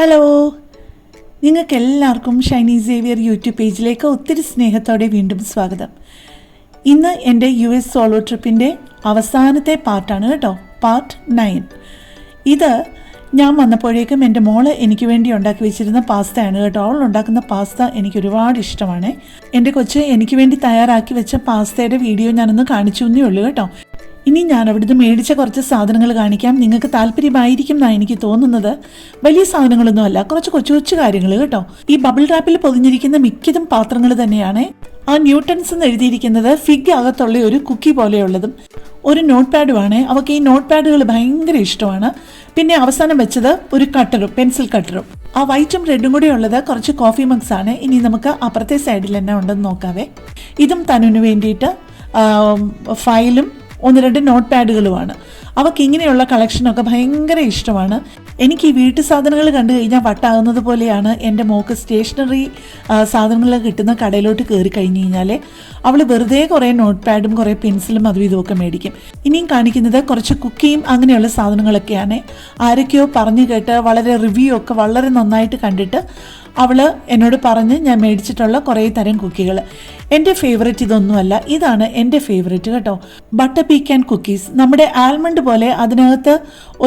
Hello നിങ്ങൾക്ക് എല്ലാവർക്കും Shiny Xavier YouTube പേജിലേക്ക് ഒത്തിരി സ്നേഹത്തോടെ വീണ്ടും സ്വാഗതം. ഇന്ന് എന്റെ യു എസ് സോളോ ട്രിപ്പിന്റെ അവസാനത്തെ പാർട്ടാണ് കേട്ടോ പാർട്ട് നയൻ. ഇത് ഞാൻ വന്നപ്പോഴേക്കും എന്റെ മോൾ എനിക്ക് വേണ്ടി ഉണ്ടാക്കി വെച്ചിരുന്ന പാസ്തയാണ് കേട്ടോ. അവൾ ഉണ്ടാക്കുന്ന പാസ്ത എനിക്ക് ഒരുപാട് ഇഷ്ടമാണ്. എന്റെ കൊച്ച് എനിക്ക് വേണ്ടി തയ്യാറാക്കി വെച്ച പാസ്തയുടെ വീഡിയോ ഞാനൊന്ന് കാണിച്ചു എന്നേ ഉള്ളൂ കേട്ടോ. ഇനി ഞാൻ അവിടുന്ന് മേടിച്ച കുറച്ച് സാധനങ്ങൾ കാണിക്കാം. നിങ്ങൾക്ക് താല്പര്യമായിരിക്കും എന്നാണ് എനിക്ക് തോന്നുന്നത്. വലിയ സാധനങ്ങളൊന്നും അല്ല കുറച്ച് കൊച്ചു കൊച്ചു കാര്യങ്ങൾ കേട്ടോ. ഈ ബബിൾ റാപ്പിൽ പൊതിഞ്ഞിരിക്കുന്ന മിക്കതും പാത്രങ്ങൾ തന്നെയാണ്. ആ ന്യൂട്ടൺസ് എന്ന് എഴുതിയിരിക്കുന്നത് ഫിഗ് അകത്തുള്ള ഒരു കുക്കി പോലെയുള്ളതും ഒരു നോട്ട് പാഡുമാണ് അവർക്ക് ഈ നോട്ട് പാഡുകൾ ഭയങ്കര ഇഷ്ടമാണ്. പിന്നെ അവസാനം വെച്ചത് ഒരു കട്ടറും പെൻസിൽ കട്ടറും ആ വൈറ്റും റെഡും കൂടെ ഉള്ളത് കുറച്ച് കോഫി മഗ്സ് ആണ്. ഇനി നമുക്ക് അപ്പുറത്തെ സൈഡിൽ തന്നെ ഉണ്ടെന്ന് നോക്കാവേ. ഇതും തനുവിന് വേണ്ടിയിട്ട് ഫയലും ഒന്ന് രണ്ട് നോട്ട് പാഡുകളുമാണ് അവർക്ക് ഇങ്ങനെയുള്ള കളക്ഷനൊക്കെ ഭയങ്കര ഇഷ്ടമാണ്. എനിക്ക് ഈ വീട്ടു സാധനങ്ങൾ കണ്ടു കഴിഞ്ഞാൽ വട്ടാകുന്നത് പോലെയാണ് എന്റെ മോക്ക് സ്റ്റേഷനറി സാധനങ്ങൾ കിട്ടുന്ന കടയിലോട്ട് കയറി കഴിഞ്ഞ് കഴിഞ്ഞാൽ അവൾ വെറുതെ കുറേ നോട്ട് പാഡും കുറേ പെൻസിലും അതും ഇതുമൊക്കെ മേടിക്കും. ഇനിയും കാണിക്കുന്നത് കുറച്ച് കുക്കിയും അങ്ങനെയുള്ള സാധനങ്ങളൊക്കെയാണ്. ആരൊക്കെയോ പറഞ്ഞു കേട്ട് വളരെ റിവ്യൂ ഒക്കെ വളരെ നന്നായിട്ട് കണ്ടിട്ട് അവൾ എന്നോട് പറഞ്ഞ് ഞാൻ മേടിച്ചിട്ടുള്ള കുറേ തരം കുക്കികൾ. എന്റെ ഫേവറേറ്റ് ഇതൊന്നുമല്ല ഇതാണ് എന്റെ ഫേവറേറ്റ് കേട്ടോ. ബട്ടർ പീക്കാൻ കുക്കീസ് നമ്മുടെ ആൽമണ്ട് പോലെ അതിനകത്ത്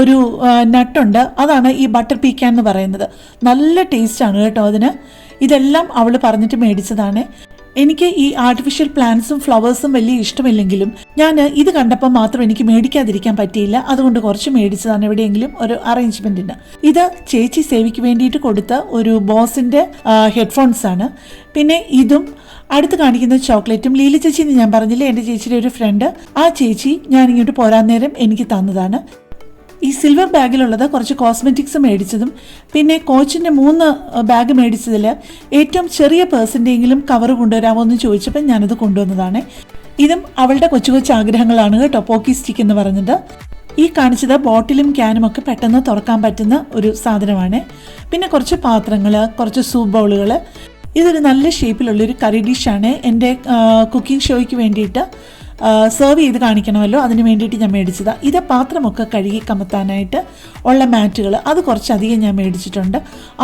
ഒരു നട്ടുണ്ട് അതാണ് ഈ ബട്ടർ പീക്കാൻ എന്ന് പറയുന്നത്. നല്ല ടേസ്റ്റാണ് കേട്ടോ അതിന്. ഇതെല്ലാം അവൾ പറഞ്ഞിട്ട് മേടിച്ചതാണ്. എനിക്ക് ഈ ആർട്ടിഫിഷ്യൽ പ്ലാന്റ്സും ഫ്ലവേഴ്സും വലിയ ഇഷ്ടമില്ലെങ്കിലും ഞാൻ ഇത് കണ്ടപ്പോൾ മാത്രം എനിക്ക് മേടിക്കാതിരിക്കാൻ പറ്റിയില്ല. അതുകൊണ്ട് കുറച്ച് മേടിച്ചതാണ് എവിടെയെങ്കിലും ഒരു അറേഞ്ച്മെന്റിന് ഇത് ചേച്ചി സേവിക്ക് വേണ്ടിയിട്ട് കൊടുത്ത ഒരു ബോസിന്റെ ഹെഡ്ഫോൺസ് ആണ്. പിന്നെ ഇതും അടുത്ത് കാണിക്കുന്ന ചോക്ലേറ്റും ലീല ചേച്ചി എന്ന് ഞാൻ പറഞ്ഞില്ലേ എന്റെ ചേച്ചിയുടെ ഒരു ഫ്രണ്ട് ആ ചേച്ചി ഞാൻ ഇങ്ങോട്ട് പോരാൻ നേരം എനിക്ക് തന്നതാണ്. ഈ സിൽവർ ബാഗിലുള്ളത് കുറച്ച് കോസ്മെറ്റിക്സ് മേടിച്ചതും പിന്നെ കോച്ചിന്റെ മൂന്ന് ബാഗ് മേടിച്ചതിൽ ഏറ്റവും ചെറിയ പേഴ്സിന്റെയെങ്കിലും കവർ കൊണ്ടുവരാമോ എന്ന് ചോദിച്ചപ്പോൾ ഞാനത് കൊണ്ടുവന്നതാണ്. ഇതും അവളുടെ കൊച്ചു കൊച്ചു ആഗ്രഹങ്ങളാണ് കേട്ടോ പോക്കി സ്റ്റിക്ക് എന്ന് പറഞ്ഞത്. ഈ കാണിച്ചത് ബോട്ടിലും ക്യാനും ഒക്കെ പെട്ടെന്ന് തുറക്കാൻ പറ്റുന്ന ഒരു സാധനമാണ്. പിന്നെ കുറച്ച് പാത്രങ്ങൾ കുറച്ച് സൂപ്പ് ബൗളുകൾ ഇതൊരു നല്ല ഷേപ്പിലുള്ളൊരു കറി ഡിഷാണ് എന്റെ കുക്കിംഗ് ഷോയ്ക്ക് വേണ്ടിയിട്ട് സെർവ് ചെയ്ത് കാണിക്കണമല്ലോ. അതിന് വേണ്ടിയിട്ട് ഞാൻ മേടിച്ചതാണ് ഇത് പാത്രമൊക്കെ കഴുകി കമത്താനായിട്ട് ഉള്ള മാറ്റുകൾ അത് കുറച്ചധികം ഞാൻ മേടിച്ചിട്ടുണ്ട്.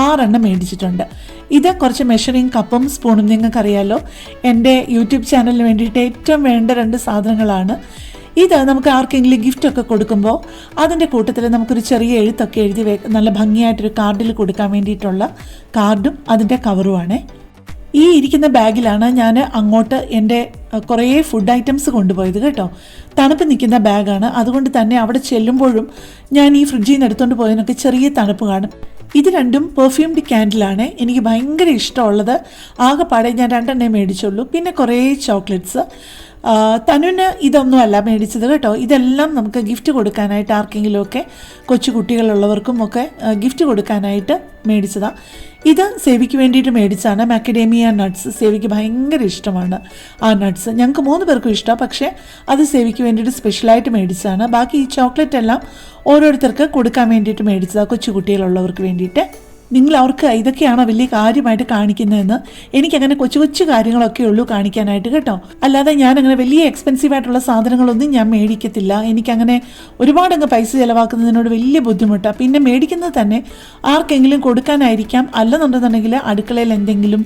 ആറെണ്ണം മേടിച്ചിട്ടുണ്ട്. ഇത് കുറച്ച് മെഷറിങ് കപ്പും സ്പൂണും നിങ്ങൾക്കറിയാലോ. എന്റെ യൂട്യൂബ് ചാനലിന് വേണ്ടിയിട്ട് ഏറ്റവും വേണ്ട രണ്ട് സാധനങ്ങളാണ്. ഇത് നമുക്ക് ആർക്കെങ്കിലും ഗിഫ്റ്റൊക്കെ കൊടുക്കുമ്പോൾ അതിന്റെ കൂട്ടത്തിൽ നമുക്കൊരു ചെറിയ എഴുത്തൊക്കെ എഴുതി വെ നല്ല ഭംഗിയായിട്ടൊരു കാർഡിൽ കൊടുക്കാൻ വേണ്ടിയിട്ടുള്ള കാർഡും അതിന്റെ കവറുമാണേ ഈ ഇരിക്കുന്ന ബാഗിലാണ് ഞാൻ അങ്ങോട്ട് എന്റെ കുറേ ഫുഡ് ഐറ്റംസ് കൊണ്ടുപോയത് കേട്ടോ. തണുപ്പ് നിൽക്കുന്ന ബാഗാണ്. അതുകൊണ്ട് തന്നെ അവിടെ ചെല്ലുമ്പോഴും ഞാൻ ഈ ഫ്രിഡ്ജിൽ നിന്ന് എടുത്തുകൊണ്ട് പോയതിനൊക്കെ ചെറിയ തണുപ്പ് കാണും. ഇത് രണ്ടും പെർഫ്യൂംഡ് ക്യാൻഡിലാണ് എനിക്ക് ഭയങ്കര ഇഷ്ടമുള്ളത്. ആകെപ്പാടെ ഞാൻ രണ്ടെണ്ണേ മേടിച്ചുള്ളൂ. പിന്നെ കുറേ ചോക്ലേറ്റ്സ് ആ, തനുവിന് ഇതൊന്നും അല്ല മേടിച്ചത് കേട്ടോ. ഇതെല്ലാം നമുക്ക് ഗിഫ്റ്റ് കൊടുക്കാനായിട്ട് ആർക്കെങ്കിലുമൊക്കെ കൊച്ചു കുട്ടികളുള്ളവർക്കും ഒക്കെ ഗിഫ്റ്റ് കൊടുക്കാനായിട്ട് മേടിച്ചതാണ് ഇത് സേവിക്ക് വേണ്ടിയിട്ട് മേടിച്ചതാണ്. മാക്കഡേമിയ നട്ട്സ് സേവിക്ക് ഭയങ്കര ഇഷ്ടമാണ് ആ നട്ട്സ് ഞങ്ങൾക്ക് മൂന്ന് പേർക്കും ഇഷ്ടമാണ് പക്ഷേ അത് സേവിക്ക് വേണ്ടിയിട്ട് സ്പെഷ്യലായിട്ട് മേടിച്ചതാണ്. ബാക്കി ഈ ചോക്ലേറ്റ് എല്ലാം ഓരോരുത്തർക്ക് കൊടുക്കാൻ വേണ്ടിയിട്ട് മേടിച്ചതാണ് കൊച്ചു കുട്ടികളുള്ളവർക്ക് വേണ്ടിയിട്ട്. നിങ്ങൾ അവർക്ക് ഇതൊക്കെയാണോ വലിയ കാര്യമായിട്ട് കാണിക്കുന്നതെന്ന് എനിക്കങ്ങനെ കൊച്ചു കൊച്ചു കാര്യങ്ങളൊക്കെ ഉള്ളൂ കാണിക്കാനായിട്ട് കേട്ടോ. അല്ലാതെ ഞാൻ അങ്ങനെ വലിയ എക്സ്പെൻസീവ് ആയിട്ടുള്ള സാധനങ്ങളൊന്നും ഞാൻ മേടിക്കത്തില്ല. എനിക്കങ്ങനെ ഒരുപാട് അങ്ങ് പൈസ ചിലവാക്കുന്നതിനോട് വലിയ ബുദ്ധിമുട്ടാണ് പിന്നെ മേടിക്കുന്നത് തന്നെ ആർക്കെങ്കിലും കൊടുക്കാനായിരിക്കാം. അല്ലെന്നുണ്ടെന്നുണ്ടെങ്കിൽ അടുക്കളയിൽ എന്തെങ്കിലും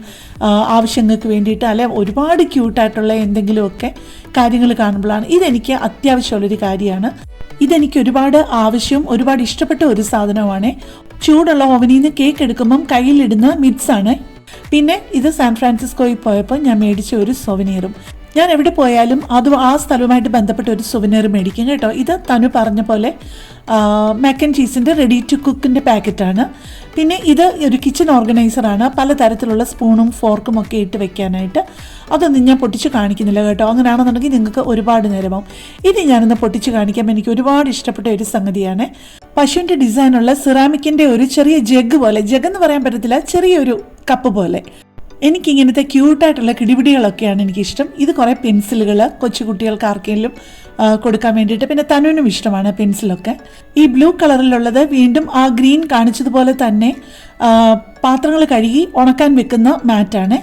ആവശ്യങ്ങൾക്ക് വേണ്ടിയിട്ട് അല്ലെ ഒരുപാട് ക്യൂട്ടായിട്ടുള്ള എന്തെങ്കിലുമൊക്കെ കാര്യങ്ങൾ കാണുമ്പോഴാണ്. ഇതെനിക്ക് അത്യാവശ്യമുള്ളൊരു കാര്യമാണ്. ഇതെനിക്ക് ഒരുപാട് ആവശ്യവും ഒരുപാട് ഇഷ്ടപ്പെട്ട ഒരു സാധനമാണ്. ചൂടുള്ള ഓവനിൽ നിന്ന് കേക്ക് എടുക്കുമ്പം കയ്യിലിടുന്ന മിഡ്സ് ആണ് പിന്നെ ഇത് സാൻ ഫ്രാൻസിസ്കോയിൽ പോയപ്പോൾ ഞാൻ മേടിച്ച ഒരു സൊവനീറും. ഞാൻ എവിടെ പോയാലും അത് ആ സ്ഥലവുമായിട്ട് ബന്ധപ്പെട്ട ഒരു സുവനീർ മേടിക്കും കേട്ടോ. ഇത് തനു പറഞ്ഞ പോലെ മാക്കൻ ചീസിന്റെ റെഡി ടു കുക്കിന്റെ പാക്കറ്റാണ്. പിന്നെ ഇത് ഒരു കിച്ചൺ ഓർഗനൈസറാണ് പലതരത്തിലുള്ള സ്പൂണും ഫോർക്കും ഒക്കെ ഇട്ട് വെക്കാനായിട്ട്. അതൊന്നും ഞാൻ പൊട്ടിച്ച് കാണിക്കുന്നില്ല കേട്ടോ. അങ്ങനെയാണെന്നുണ്ടെങ്കിൽ നിങ്ങൾക്ക് ഒരുപാട് നേരമാവും. ഇനി ഞാനൊന്ന് പൊട്ടിച്ച് കാണിക്കാം. എനിക്ക് ഒരുപാട് ഇഷ്ടപ്പെട്ട ഒരു സംഗതിയാണ്. പശുവിന്റെ ഡിസൈനുള്ള സിറാമിക്കിന്റെ ഒരു ചെറിയ ജഗ് പോലെ ജഗ് എന്ന് പറയാൻ പറ്റത്തില്ല ചെറിയൊരു കപ്പ് പോലെ. എനിക്കിങ്ങനത്തെ ക്യൂട്ടായിട്ടുള്ള കിടിപിടികളൊക്കെയാണ് എനിക്കിഷ്ടം. ഇത് കുറേ പെൻസിലുകൾ കൊച്ചുകുട്ടികൾക്ക് ആർക്കെങ്കിലും കൊടുക്കാൻ വേണ്ടിയിട്ട്. പിന്നെ തനുവിനും ഇഷ്ടമാണ് പെൻസിലൊക്കെ. ഈ ബ്ലൂ കളറിലുള്ളത് വീണ്ടും ആ ഗ്രീൻ കാണിച്ചതുപോലെ തന്നെ പാത്രങ്ങൾ കഴുകി ഉണക്കാൻ വെക്കുന്ന മാറ്റാണ്.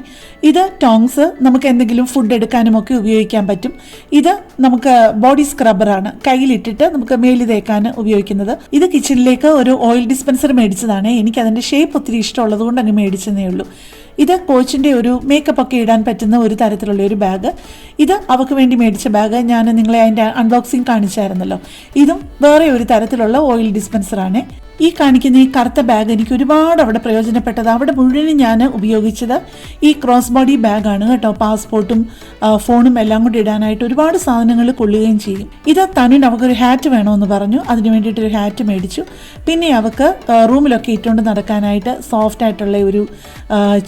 ഇത് ടോങ്സ് നമുക്ക് എന്തെങ്കിലും ഫുഡ് എടുക്കാനും ഒക്കെ ഉപയോഗിക്കാൻ പറ്റും. ഇത് നമുക്ക് ബോഡി സ്ക്രബറാണ് കയ്യിലിട്ടിട്ട് നമുക്ക് മേലി തേക്കാൻ ഉപയോഗിക്കുന്നത്. ഇത് കിച്ചണിലേക്ക് ഒരു ഓയിൽ ഡിസ്പെൻസർ മേടിച്ചതാണ്. എനിക്ക് അതിന്റെ ഷേപ്പ് ഒത്തിരി ഇഷ്ടമുള്ളത് കൊണ്ട് അങ്ങ് മേടിച്ചതേ ഉള്ളൂ. ഇത് കോച്ചിന്റെ ഒരു മേക്കപ്പ് ഒക്കെ ഇടാൻ പറ്റുന്ന ഒരു തരത്തിലുള്ള ഒരു ബാഗ് ഇത് അവൾക്ക് വേണ്ടി മേടിച്ച ബാഗ് ഞാൻ നിങ്ങളെ അതിന്റെ അൺബോക്സിങ് കാണിച്ചായിരുന്നല്ലോ. ഇതും വേറെ ഒരു തരത്തിലുള്ള ഓയിൽ ഡിസ്പെൻസറാണ് ഈ കാണിക്കുന്ന ഈ കറുത്ത ബാഗ് എനിക്ക് ഒരുപാട് അവിടെ പ്രയോജനപ്പെട്ടത്. അവിടെ മുഴുവനും ഞാൻ ഉപയോഗിച്ചത് ഈ ക്രോസ് ബോഡി ബാഗാണ് കേട്ടോ. പാസ്പോർട്ടും ഫോണും എല്ലാം കൂടി ഇടാനായിട്ട് ഒരുപാട് സാധനങ്ങൾ കൊള്ളുകയും ചെയ്യും. ഇത് തനുവിന് അവൾക്കൊരു ഹാറ്റ് വേണമെന്ന് പറഞ്ഞു. അതിന് വേണ്ടിയിട്ട് ഒരു ഹാറ്റ് മേടിച്ചു. പിന്നെ അവൾക്ക് റൂമിലൊക്കെ ഇട്ടുകൊണ്ട് നടക്കാനായിട്ട് സോഫ്റ്റ് ആയിട്ടുള്ള ഒരു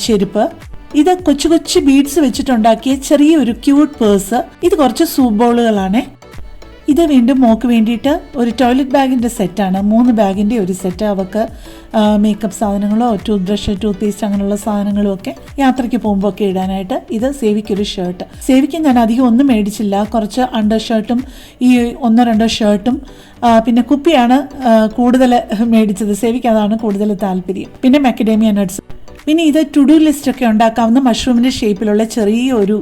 ചെരുപ്പ്. ഇത് കൊച്ചു കൊച്ചു ബീഡ്സ് വെച്ചിട്ടുണ്ടാക്കിയ ചെറിയൊരു ക്യൂട്ട് പേഴ്സ് ഇത് കുറച്ച് സൂപ്പ് ബോളുകളാണ് ഇത് വീണ്ടും മോക്ക് വേണ്ടിയിട്ട് ഒരു ടോയ്ലറ്റ് ബാഗിന്റെ സെറ്റാണ് മൂന്ന് ബാഗിന്റെ ഒരു സെറ്റ് അവൾക്ക് മേക്കപ്പ് സാധനങ്ങളോ ടൂത്ത് ബ്രഷ് ടൂത്ത് പേസ്റ്റ് അങ്ങനെയുള്ള സാധനങ്ങളും ഒക്കെ യാത്രയ്ക്ക് പോകുമ്പോൾ ഒക്കെ ഇടാനായിട്ട് ഇത് സേവിക്കൊരു ഷർട്ട് സേവിക്ക് ഞാൻ അധികം ഒന്നും മേടിച്ചില്ല. കുറച്ച് അണ്ടർ ഷർട്ടും ഈ ഒന്നോ രണ്ടോ ഷർട്ടും പിന്നെ കുപ്പിയാണ് കൂടുതൽ മേടിച്ചത്. സേവിക്ക് അതാണ് കൂടുതൽ താല്പര്യം. പിന്നെ മെക്കഡേമിയ നട്ട്സ് പിന്നെ ഇത് ടു ഡു ലിസ്റ്റ് ഒക്കെ ഉണ്ടാക്കാവുന്ന മഷ്റൂമിന്റെ ഷേപ്പിലുള്ള ചെറിയ ഒരു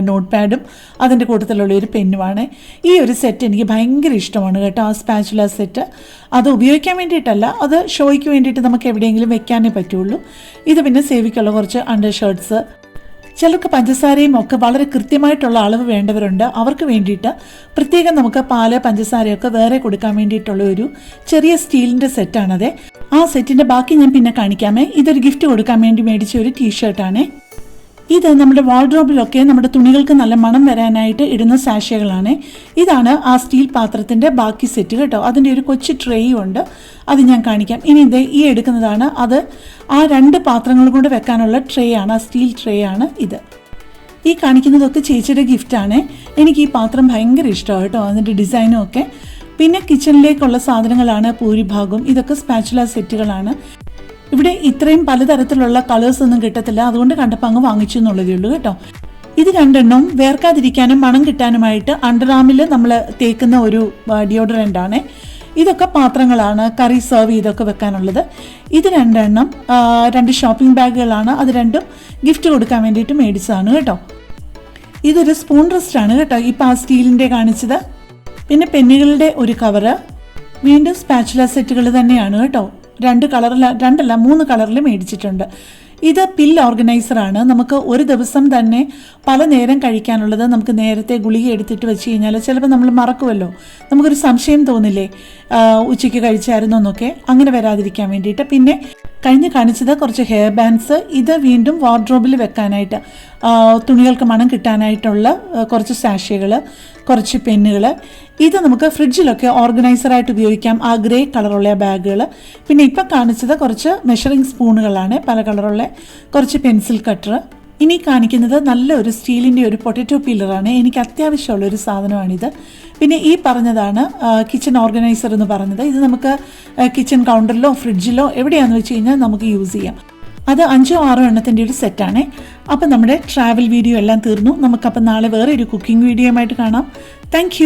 നോട്ട് പാഡും അതിന്റെ കൂട്ടത്തിലുള്ള ഒരു പെന്നുമാണ് ഈ ഒരു സെറ്റ് എനിക്ക് ഭയങ്കര ഇഷ്ടമാണ് കേട്ടോ ആ സ്പാച്ചുല സെറ്റ് അത് ഉപയോഗിക്കാൻ വേണ്ടിയിട്ടല്ല അത് ഷോയ്ക്ക് വേണ്ടിയിട്ട് നമുക്ക് എവിടെയെങ്കിലും വെക്കാനേ പറ്റുള്ളൂ. ഇത് പിന്നെ സേവിക്കുള്ള കുറച്ച് അണ്ടർ ഷർട്ട്സ് ചിലർക്ക് പഞ്ചസാരയും ഒക്കെ വളരെ കൃത്യമായിട്ടുള്ള അളവ് വേണ്ടവരുണ്ട്. അവർക്ക് വേണ്ടിയിട്ട് പ്രത്യേകം നമുക്ക് പാൽ പഞ്ചസാരയൊക്കെ വേറെ കൊടുക്കാൻ വേണ്ടിയിട്ടുള്ള ഒരു ചെറിയ സ്റ്റീലിന്റെ സെറ്റാണത് ആ സെറ്റിന്റെ ബാക്കി ഞാൻ പിന്നെ കാണിക്കാമേ. ഇതൊരു ഗിഫ്റ്റ് കൊടുക്കാൻ വേണ്ടി മേടിച്ച ഒരു ടീഷർട്ടാണ് ഇത് നമ്മുടെ വാർഡ്രോബിലൊക്കെ നമ്മുടെ തുണികൾക്ക് നല്ല മണം വരാനായിട്ട് ഇടുന്ന സാഷകളാണ് ഇതാണ് ആ സ്റ്റീൽ പാത്രത്തിന്റെ ബാക്കി സെറ്റ് കേട്ടോ. അതിന്റെ ഒരു കൊച്ചു ട്രേയും ഉണ്ട്. അത് ഞാൻ കാണിക്കാം. ഇനി ഇത് ഈ എടുക്കുന്നതാണ്. അത് ആ രണ്ട് പാത്രങ്ങൾ കൊണ്ട് വെക്കാനുള്ള ട്രേ ആണ്. ആ സ്റ്റീൽ ട്രേ ആണ് ഇത്. ഈ കാണിക്കുന്നതൊക്കെ ചേച്ചിയുടെ ഗിഫ്റ്റാണ് എനിക്ക് ഈ പാത്രം ഭയങ്കര ഇഷ്ടമാണ് കേട്ടോ. അതിന്റെ ഡിസൈനും ഒക്കെ. പിന്നെ കിച്ചണിലേക്കുള്ള സാധനങ്ങളാണ് ഭൂരിഭാഗം ഇതൊക്കെ സ്പാച്ചുല സെറ്റുകളാണ് ഇവിടെ ഇത്രയും പലതരത്തിലുള്ള കളേഴ്സ് ഒന്നും കിട്ടത്തില്ല. അതുകൊണ്ട് കണ്ടപ്പോൾ അങ്ങ് വാങ്ങിച്ചു എന്നുള്ളതേ ഉള്ളൂ കേട്ടോ. ഇത് രണ്ടെണ്ണവും വേർക്കാതിരിക്കാനും മണം കിട്ടാനുമായിട്ട് അണ്ടർആമിൽ നമ്മൾ തേക്കുന്ന ഒരു ഡിയോഡറന്റ് ഇതൊക്കെ പാത്രങ്ങളാണ് കറി സെർവ് ചെയ്തൊക്കെ വെക്കാനുള്ളത്. ഇത് രണ്ടെണ്ണം രണ്ട് ഷോപ്പിംഗ് ബാഗുകളാണ് അത് രണ്ടും ഗിഫ്റ്റ് കൊടുക്കാൻ വേണ്ടിയിട്ട് മേടിച്ചതാണ് കേട്ടോ. ഇതൊരു സ്പൂൺ റെസ്റ്റ് ആണ് കേട്ടോ. ഇപ്പോൾ ആ സ്റ്റീലിന്റെ കാണിച്ചത്. പിന്നെ പെന്നുകളുടെ ഒരു കവറ് വീണ്ടും സ്പാച്ചുല സെറ്റുകൾ തന്നെയാണ് കേട്ടോ. രണ്ട് കളറിൽ രണ്ടല്ല മൂന്ന് കളറിൽ മേടിച്ചിട്ടുണ്ട്. ഇത് പിൽ ഓർഗനൈസറാണ് നമുക്ക് ഒരു ദിവസം തന്നെ പല നേരം കഴിക്കാനുള്ളത് നമുക്ക് നേരത്തെ ഗുളിക എടുത്തിട്ട് വെച്ച് കഴിഞ്ഞാൽ ചിലപ്പോൾ നമ്മൾ മറക്കുമല്ലോ നമുക്കൊരു സംശയം തോന്നില്ലേ? ഉച്ചയ്ക്ക് കഴിച്ചായിരുന്നു എന്നൊക്കെ അങ്ങനെ വരാതിരിക്കാൻ വേണ്ടിയിട്ട്. പിന്നെ കഴിഞ്ഞ് കാണിച്ചത് കുറച്ച് ഹെയർ ബാൻഡ്സ് ഇത് വീണ്ടും വാർഡ്രോബിൽ വെക്കാനായിട്ട് തുണികൾക്ക് മണം കിട്ടാനായിട്ടുള്ള കുറച്ച് സാഷികൾ കുറച്ച് പെന്നുകൾ ഇത് നമുക്ക് ഫ്രിഡ്ജിലൊക്കെ ഓർഗനൈസറായിട്ട് ഉപയോഗിക്കാം. ആ ഗ്രേ കളറുള്ള ബാഗുകൾ പിന്നെ ഇപ്പം കാണിച്ചത് കുറച്ച് മെഷറിംഗ് സ്പൂണുകളാണ് പല കളറുള്ള കുറച്ച് പെൻസിൽ കട്ടർ ഇനി കാണിക്കുന്നത് നല്ലൊരു സ്റ്റീലിന്റെ ഒരു പൊട്ടറ്റോ പീലറാണ് എനിക്ക് അത്യാവശ്യമുള്ള ഒരു സാധനമാണിത്. പിന്നെ ഈ പറഞ്ഞതാണ് കിച്ചൺ ഓർഗനൈസർ എന്ന് പറഞ്ഞത് ഇത് നമുക്ക് കിച്ചൺ കൗണ്ടറിലോ ഫ്രിഡ്ജിലോ എവിടെയാണെന്ന് വെച്ച് കഴിഞ്ഞാൽ നമുക്ക് യൂസ് ചെയ്യാം. അത് അഞ്ചോ ആറോ എണ്ണത്തിന്റെ ഒരു സെറ്റാണ് അപ്പം നമ്മുടെ ട്രാവൽ വീഡിയോ എല്ലാം തീർന്നു. നമുക്കപ്പം നാളെ വേറെ ഒരു കുക്കിംഗ് വീഡിയോ ആയിട്ട് കാണാം. താങ്ക്